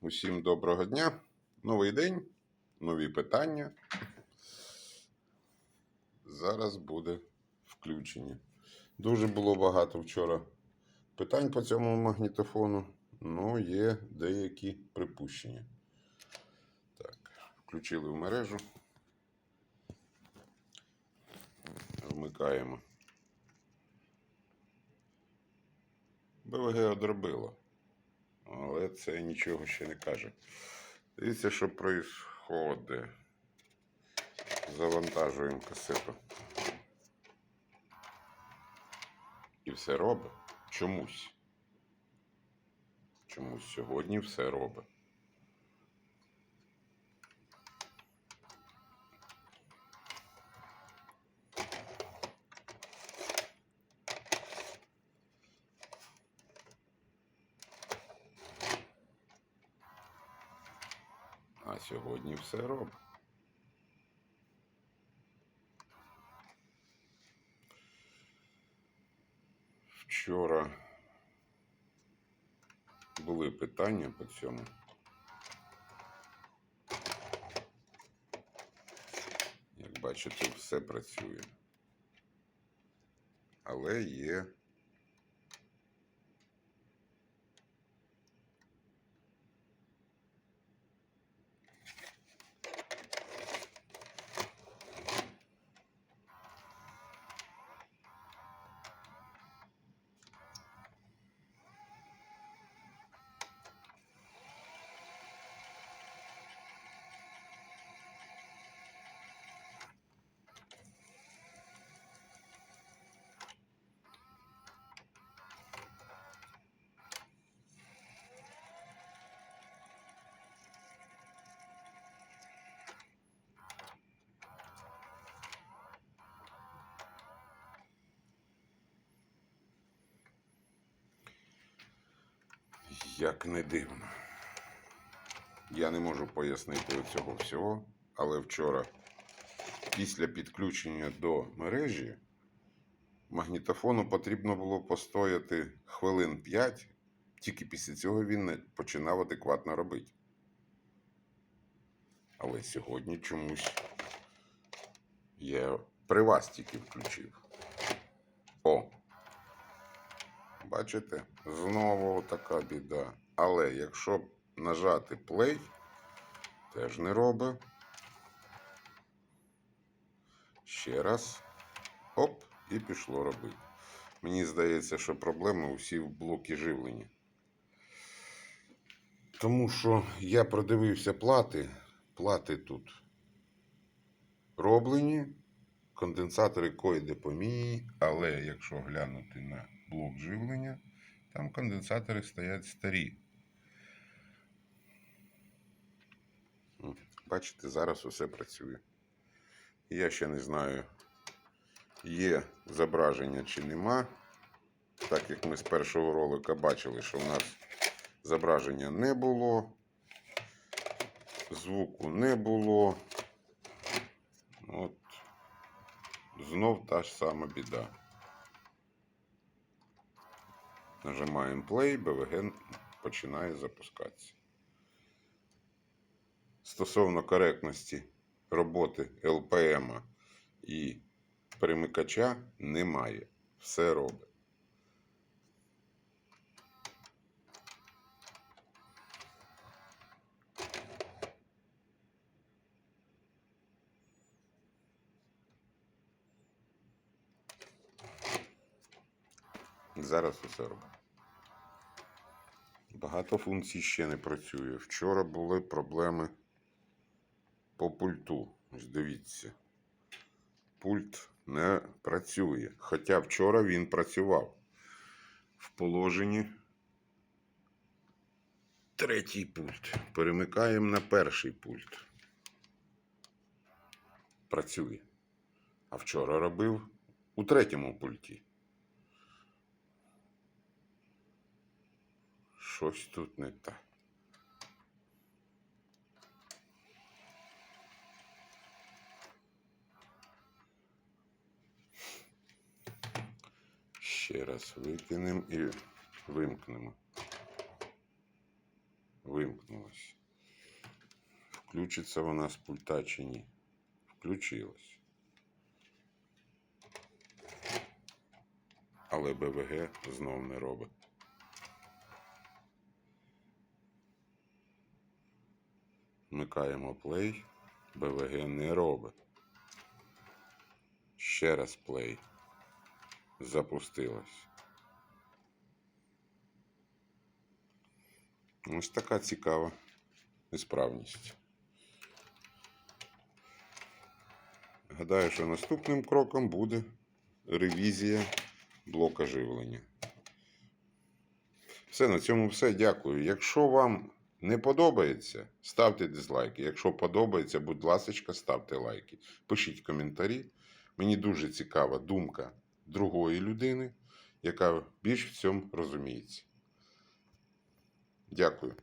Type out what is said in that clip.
Усім доброго дня. Новий день, нові питання. Зараз буде включення. Дуже було багато вчора питань по цьому магнітофону, але є деякі припущення. Так, включили в мережу. Вмикаємо. БВГ одробило. Але це нічого ще не каже. Дивіться, що відбувається. Завантажуємо касету. І все робить. Чомусь. Чомусь сьогодні все робить. Сьогодні все робить. Вчора були питання по цьому. Як бачите, все працює. Але є Як не дивно. Я не можу пояснити цього всього, але вчора, після підключення до мережі, магнітофону потрібно було постояти хвилин 5, тільки після цього він починав адекватно робити. Але сьогодні чомусь я при вас тільки включив. О! Бачите? Знову така біда. Але якщо нажати play, теж не робить. Ще раз. Оп, і пішло робити. Мені здається, що проблеми усі в блокі живлення. Тому що я продивився плати. Плати тут роблені. Конденсатори койде поміняні, але якщо глянути на блок живлення, там конденсатори стоять старі. Бачите, зараз усе працює. Я ще не знаю, є зображення чи нема. Так як ми з першого ролика бачили, що в нас зображення не було, звуку не було. От знов та ж сама біда. Нажимаємо play, БВГ починає запускатися. Стосовно коректності роботи ЛПМ і перемикача немає. Все робить. Зараз усе робить. Багато функцій ще не працює. Вчора були проблеми по пульту. Ось дивіться. Пульт не працює. Хоча вчора він працював. В положенні третій пульт. Перемикаємо на перший пульт. Працює. А вчора робив у третьому пульті. Щось тут не так. Ще раз викинемо і вимкнемо. вимкнулась. Включиться вона з пульта чи ні? Включилась. Але БВГ знов не робить. Вмикаємо плей. БВГ не робить. Ще раз плей. Запустилась. Ось така цікава несправність. Гадаю, що наступним кроком буде ревізія блока живлення. Все, на цьому все. Дякую. Якщо вам не подобається, ставте дизлайки. Якщо подобається, будь ласка, ставте лайки. Пишіть коментарі. Мені дуже цікава думка другої людини, яка більш в цьому розуміється. Дякую.